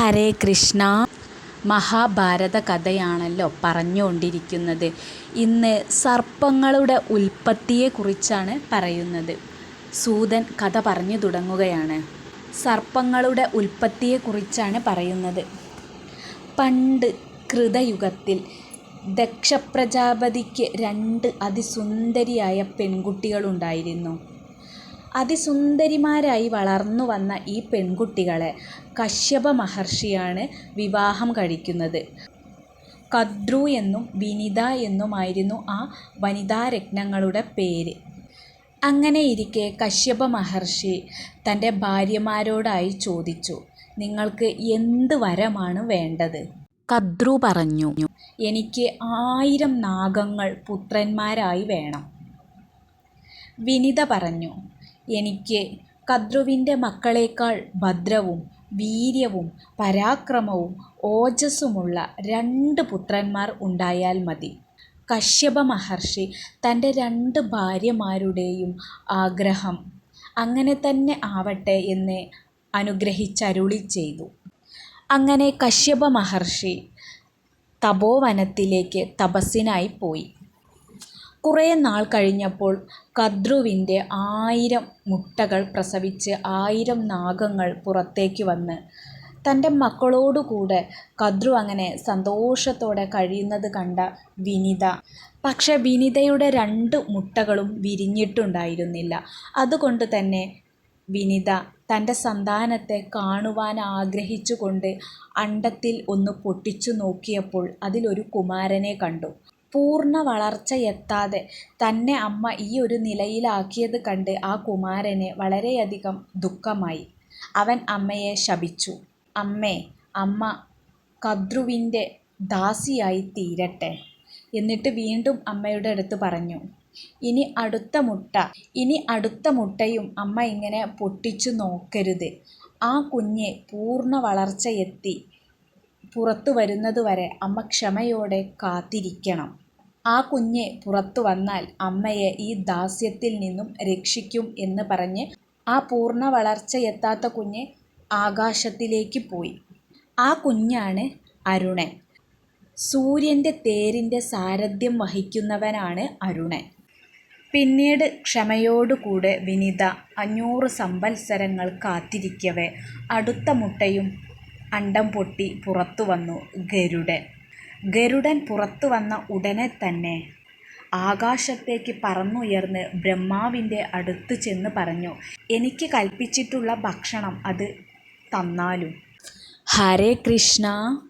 ഹരേ കൃഷ്ണ. മഹാഭാരത കഥയാണല്ലോ പറഞ്ഞുകൊണ്ടിരിക്കുന്നത്. ഇന്ന് സർപ്പങ്ങളുടെ ഉൽപ്പത്തിയെക്കുറിച്ചാണ് പറയുന്നത്. സൂതൻ കഥ പറഞ്ഞു തുടങ്ങുകയാണ്. സർപ്പങ്ങളുടെ ഉൽപ്പത്തിയെക്കുറിച്ചാണ് പറയുന്നത്. പണ്ട് കൃതയുഗത്തിൽ ദക്ഷപ്രജാപതിക്ക് രണ്ട് അതിസുന്ദരിയായ പെൺകുട്ടികളുണ്ടായിരുന്നു. അതിസുന്ദരിമാരായി വളർന്നു വന്ന ഈ പെൺകുട്ടികളെ കശ്യപ മഹർഷിയാണ് വിവാഹം കഴിക്കുന്നത്. കദ്രു എന്നും വിനിത എന്നുമായിരുന്നു ആ വനിതാരത്നങ്ങളുടെ പേര്. അങ്ങനെയിരിക്കെ കശ്യപ മഹർഷി തന്റെ ഭാര്യമാരോടായി ചോദിച്ചു നിങ്ങൾക്ക് എന്ത് വരമാണ് വേണ്ടത്? കദ്രു പറഞ്ഞു എനിക്ക് ആയിരം നാഗങ്ങൾ പുത്രന്മാരായി വേണം. വിനിത പറഞ്ഞു എനിക്ക് കദ്രുവിന്റെ മക്കളേക്കാൾ ഭദ്രവും വീര്യവും പരാക്രമവും ഓജസ്സുമുള്ള രണ്ട് പുത്രന്മാർ ഉണ്ടായാൽ മതി. കശ്യപ മഹർഷി തന്റെ രണ്ട് ഭാര്യമാരുടെയും ആഗ്രഹം അങ്ങനെ തന്നെ ആവട്ടെ എന്ന് അനുഗ്രഹിച്ചരുളി ചെയ്തു. അങ്ങനെ കശ്യപ മഹർഷി തപോവനത്തിലേക്ക് തപസ്സിനായി പോയി. കുറേ നാൾ കഴിഞ്ഞപ്പോൾ കദ്രുവിന്റെ ആയിരം മുട്ടകൾ പ്രസവിച്ച് ആയിരം നാഗങ്ങൾ പുറത്തേക്ക് വന്ന് തന്റെ മക്കളോടുകൂടെ കദ്രു അങ്ങനെ സന്തോഷത്തോടെ കഴിയുന്നത് കണ്ട വിനിത. പക്ഷെ വിനിതയുടെ രണ്ട് മുട്ടകളും വിരിഞ്ഞിട്ടുണ്ടായിരുന്നില്ല. അതുകൊണ്ട് തന്നെ വിനിത തന്റെ സന്താനത്തെ കാണുവാൻ ആഗ്രഹിച്ചുകൊണ്ട് അണ്ടത്തിൽ ഒന്ന് പൊട്ടിച്ചു നോക്കിയപ്പോൾ അതിലൊരു കുമാരനെ കണ്ടു. പൂർണ വളർച്ചയെത്താതെ തന്നെ അമ്മ ഈ ഒരു നിലയിലാക്കിയത് കണ്ട് ആ കുമാരന് വളരെയധികം ദുഃഖമായി. അവൻ അമ്മയെ ശപിച്ചു. അമ്മേ അമ്മ കദ്രുവിന്റെ ദാസിയായി തീരട്ടെ എന്നിട്ട് വീണ്ടും അമ്മയുടെ അടുത്ത് പറഞ്ഞു. ഇനി അടുത്ത മുട്ട ഇനി അടുത്ത മുട്ടയും അമ്മ ഇങ്ങനെ പൊട്ടിച്ചു നോക്കരുത്. ആ കുഞ്ഞ് പൂർണ വളർച്ചയെത്തി പുറത്തു വരുന്നതുവരെ അമ്മ ക്ഷമയോടെ കാത്തിരിക്കണം. ആ കുഞ്ഞ് പുറത്തു വന്നാൽ അമ്മയെ ഈ ദാസ്യത്തിൽ നിന്നും രക്ഷിക്കും എന്ന് പറഞ്ഞ് ആ പൂർണ വളർച്ചയെത്താത്ത കുഞ്ഞ് ആകാശത്തിലേക്ക് പോയി. ആ കുഞ്ഞാണ് അരുണൻ. സൂര്യന്റെ തേരിന്റെ സാരഥ്യം വഹിക്കുന്നവനാണ് അരുണൻ. പിന്നീട് ക്ഷമയോടുകൂടെ വിനിത അഞ്ഞൂറ് സംവത്സരങ്ങൾ കാത്തിരിക്കവേ. അടുത്ത മുട്ടയും അണ്ടം പൊട്ടി പുറത്തു വന്നു ഗരുഡൻ. ഗരുഡൻ പുറത്തു വന്ന ഉടനെ തന്നെ ആകാശത്തേക്ക് പറന്നുയർന്ന് ബ്രഹ്മാവിന്റെ അടുത്ത് ചെന്ന് പറഞ്ഞു എനിക്ക് കൽപ്പിച്ചിട്ടുള്ള ഭക്ഷണം അത് തന്നാലും. ഹരേ കൃഷ്ണ.